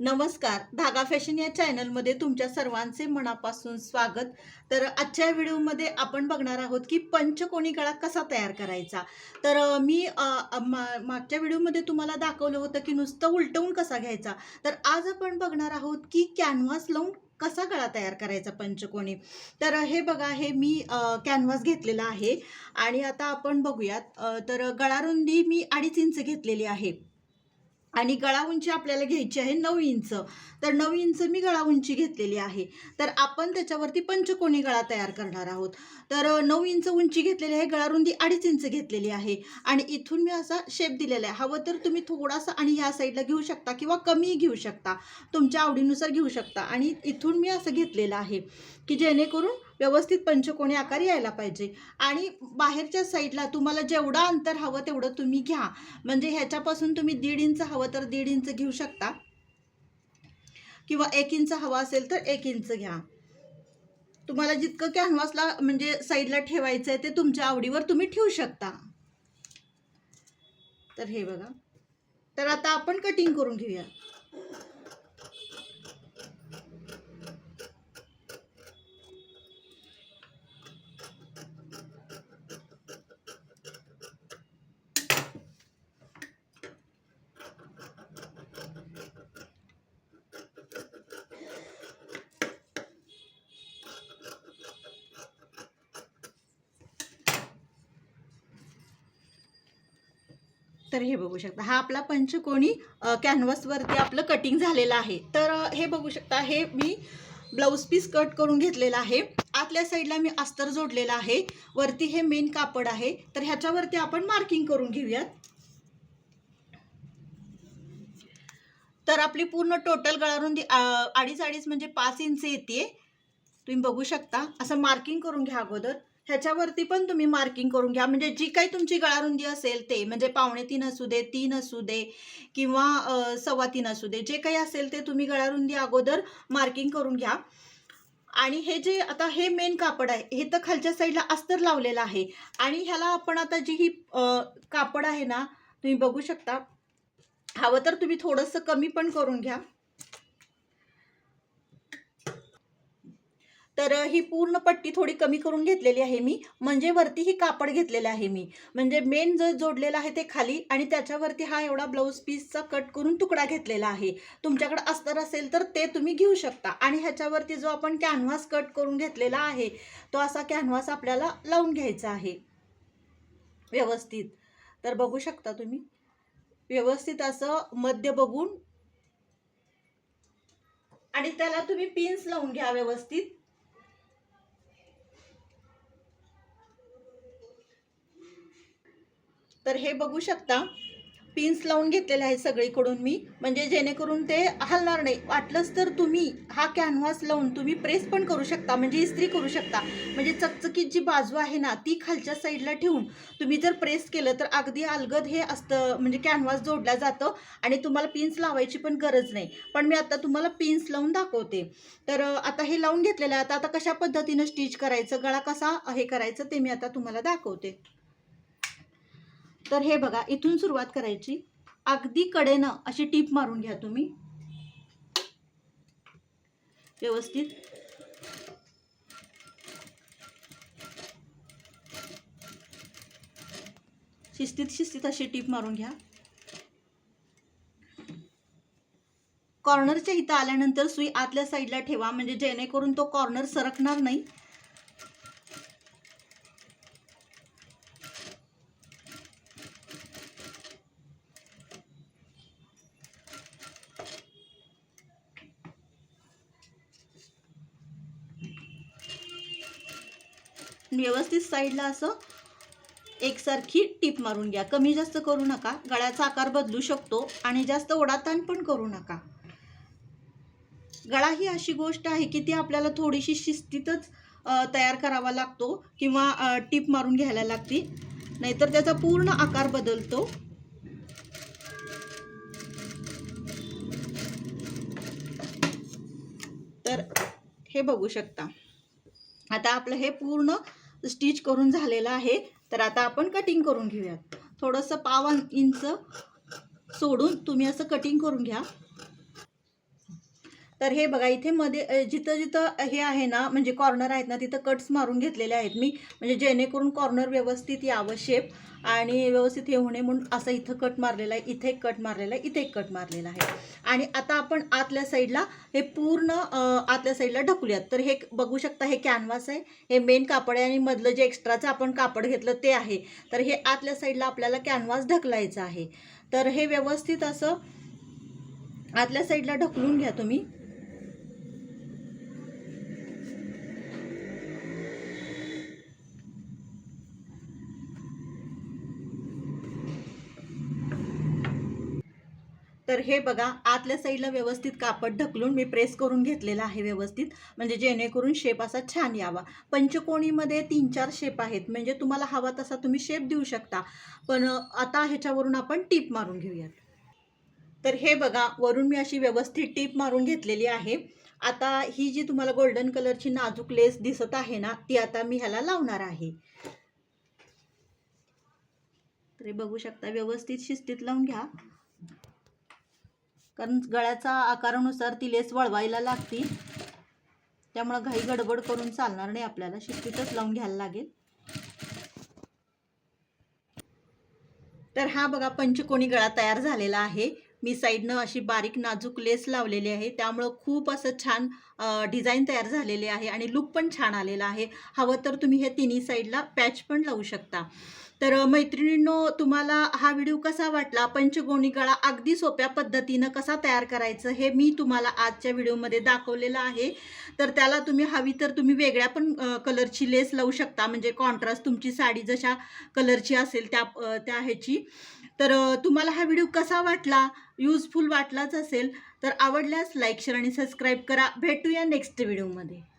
नमस्कार. धागा फॅशन या चॅनलमध्ये तुमच्या सर्वांचे मनापासून स्वागत. तर आजच्या व्हिडिओमध्ये आपण बघणार आहोत की पंचकोणी गळा कसा तयार करायचा? तर मी मा- मागच्या व्हिडिओमध्ये तुम्हाला दाखवलं होतं की नुसतं उलटवून कसा घ्यायचा? तर आज आपण बघणार आहोत की कॅनव्हास लावून कसा गळा तयार करायचा पंचकोणी? तर हे बघा हे मी कॅनव्हास घेतलेला आहे. आणि आता आपण बघूयात तर गळारुंदी मी अडीच इंच घेतलेली आहे. आणि गळा उंची आपल्याला घ्यायची आहे नऊ इंच. तर नऊ इंच मी गळा उंची घेतलेली आहे. तर आपण त्याच्यावरती पंचकोणी गळा तयार करणार आहोत. तर नऊ इंच उंची घेतलेली आहे गळारुंदी अडीच इंच घेतलेली आहे. आणि इथून मी असा शेप दिलेला आहे. हवं तर तुम्ही थोडासा आणि ह्या साईडला घेऊ शकता किंवा कमी घेऊ शकता. तुमच्या आवडीनुसार घेऊ शकता. आणि इथून मी असं घेतलेलं आहे की जेणेकरून व्यवस्थित पंचकोणी आकार यायला पाहिजे. आणि बाहेरच्या साईडला तुम्हाला जेवढं अंतर हवं तेवढं तुम्ही घ्या. म्हणजे ह्याच्यापासून तुम्ही दीड इंच हवं तर दीड इंच घेऊ शकता. किंवा एक इंच हवा असेल तर एक इंच घ्या. तुम्हाला जितकं कॅनव्हासला म्हणजे साईडला ठेवायचं आहे ते तुमच्या आवडीवर तुम्ही ठेवू शकता. तर हे बघा. तर आता आपण कटिंग करून घेऊया. तर हे बघू शकता. हा आपला पंचकोणी कॅनव्हसवरती आपलं कटिंग झालेलं आहे. तर हे बघू शकता हे मी ब्लाऊज पीस कट करून घेतलेला आहे. आतल्या साईडला मी अस्तर जोडलेला आहे. वरती हे मेन कापड आहे. तर ह्याच्यावरती आपण मार्किंग करून घेऊयात. तर आपली पूर्ण टोटल गळारुंदी अडीच अडीच म्हणजे पाच इंच येते तुम्ही बघू शकता. असं मार्किंग करून घ्या अगोदर. ह्याच्यावरती पण तुम्ही मार्किंग करून घ्या. म्हणजे जी काही तुमची गळारुंदी असेल ते म्हणजे पावणे तीन असू दे तीन असू दे किंवा सव्वा तीन असू दे जे काही असेल ते तुम्ही गळारुंदी अगोदर मार्किंग करून घ्या. आणि हे जे आता हे मेन कापड आहे हे तर खालच्या साईडला अस्तर लावलेलं आहे. आणि ह्याला आपण आता जी ही कापड आहे ना तुम्ही बघू शकता. हवं तर तुम्ही थोडंसं कमी पण करून घ्या. तर ही पूर्ण पट्टी थोडी कमी करून घेतलेली आहे मी. म्हणजे वरती ही कापड घेतलेलं आहे मी. म्हणजे मेन जो जोडलेला आहे ते खाली आणि त्याच्यावरती हा एवढा ब्लाऊज पीसचा कट करून तुकडा घेतलेला आहे. तुमच्याकडे अस्तर असेल तर ते तुम्ही घेऊ शकता. आणि ह्याच्यावरती जो आपण कॅनव्हास कट करून घेतलेला आहे तो असा कॅनव्हास आपल्याला लावून घ्यायचा आहे. व्यवस्थित. तर बघू शकता तुम्ही. व्यवस्थित असं मध्य बघून आणि त्याला तुम्ही पिन्स लावून घ्या व्यवस्थित. तर हे बघू शकता. पिन्स लावून घेतलेले आहे सगळीकडून मी. म्हणजे जेणेकरून ते हलणार नाही. वाटलंच तर तुम्ही हा कॅनव्हास लावून तुम्ही प्रेस पण करू शकता. म्हणजे इस्त्री करू शकता. म्हणजे चकचकीत जी बाजू आहे ना ती खालच्या साईडला ठेवून तुम्ही जर प्रेस केलं तर अगदी अलगद हे असतं. म्हणजे कॅनव्हास जोडलं जातं आणि तुम्हाला पिन्स लावायची पण गरज नाही. पण मी आता तुम्हाला पिन्स लावून दाखवते. तर आता हे लावून घेतलेलं आहे. आता आता कशा पद्धतीनं स्टिच करायचं गळा कसा हे करायचं ते मी आता तुम्हाला दाखवते. तर हे बघा इथून सुरुवात करायची. अगदी कडेनं अशी टीप मारून घ्या तुम्ही. व्यवस्थित. शिस्तीत शिस्तीत अशी टीप मारून घ्या. कॉर्नरच्या इथं आल्यानंतर सुई आतल्या साईडला ठेवा म्हणजे जेणेकरून तो कॉर्नर सरकणार नाही. व्यवस्थित साईडला असं एकसारखी टीप मारून घ्या. कमी जास्त करू नका. गळ्याचा आकार बदलू शकतो आणि जास्त ओढाताण पण करू नका. गळा ही अशी गोष्ट आहे की ती आपल्याला थोडीशी शिस्तीतच तयार करावा लागतो किंवा टीप मारून घ्यायला लागते. नाहीतर त्याचा पूर्ण आकार बदलतो. तर हे बघू शकता. आता आपलं हे पूर्ण स्टिच करून झालेलं आहे. तर आता आपण कटिंग करून घेऊयात. थोडंसं पाव इंच सोडून तुम्ही असं कटिंग करून घ्या. तर हे बघा इथे मध्ये जिथं जिथं हे आहे ना म्हणजे कॉर्नर आहेत ना तिथं कट्स मारून घेतलेले आहेत मी. म्हणजे जेणेकरून कॉर्नर व्यवस्थित यावं शेप आणि व्यवस्थित हे होणे म्हणून असं इथं कट मारलेला आहे इथे एक कट मारलेला आहे इथे एक कट मारलेला आहे. आणि आता आपण आतल्या साईडला हे पूर्ण आतल्या साईडला ढकलूयात. तर हे बघू शकता हे कॅनव्हास आहे हे मेन कापड आहे आणि मधलं जे एक्स्ट्राचं आपण कापड घेतलं ते आहे. तर हे आतल्या साईडला आपल्याला कॅनव्हास ढकलायचं आहे. तर हे व्यवस्थित असं आतल्या साईडला ढकलून घ्या तुम्ही. तर हे बघा आतल्या साईडला व्यवस्थित कापड ढकलून मी प्रेस करून घेतलेला आहे व्यवस्थित. म्हणजे जेणेकरून शेप असा छान यावा. पंचकोणीमध्ये तीन चार शेप आहेत. म्हणजे तुम्हाला हवा तसा तुम्ही शेप देऊ शकता. पण आता ह्याच्यावरून आपण टीप मारून घेऊयात. तर हे बघा वरून मी अशी व्यवस्थित टीप मारून घेतलेली आहे. आता ही जी तुम्हाला गोल्डन कलरची नाजूक लेस दिसत आहे ना ती आता मी ह्याला लावणार आहे. तरी बघू शकता व्यवस्थित शिस्तीत लावून घ्या. कारण गळ्याचा आकारानुसार ती लेस वळवायला लागती त्यामुळं घाई गडबड करून चालणार नाही आपल्याला. शिस्तीतच लावून घ्यायला लागेल. तर हा बघा पंचकोणी गळा तयार झालेला आहे. मी साईडनं अशी बारीक नाजूक लेस लावलेली आहे. त्यामुळं खूप असं छान डिझाईन तयार झालेले आहे आणि लुक पण छान आलेला आहे. हवं तर तुम्ही हे तिन्ही साईडला पॅच पण लावू शकता. तर मैत्रिणींनो तुम्हाला हा व्हिडिओ कसा वाटला? पंचगोणी गळा अगदी सोप्या पद्धतीनं कसा तयार करायचं हे मी तुम्हाला आजच्या व्हिडिओमध्ये दाखवलेलं आहे. तर त्याला तुम्ही हवी तर तुम्ही वेगळ्या पण कलरची लेस लावू शकता. म्हणजे कॉन्ट्रास्ट तुमची साडी जशा कलरची असेल त्या त्या ह्याची. तर तुम्हाला हा व्हिडिओ कसा वाटला? युजफुल वाटलाच असेल. तर आवडल्यास लाईक शेअर आणि सबस्क्राईब करा. भेटूया नेक्स्ट व्हिडिओमध्ये.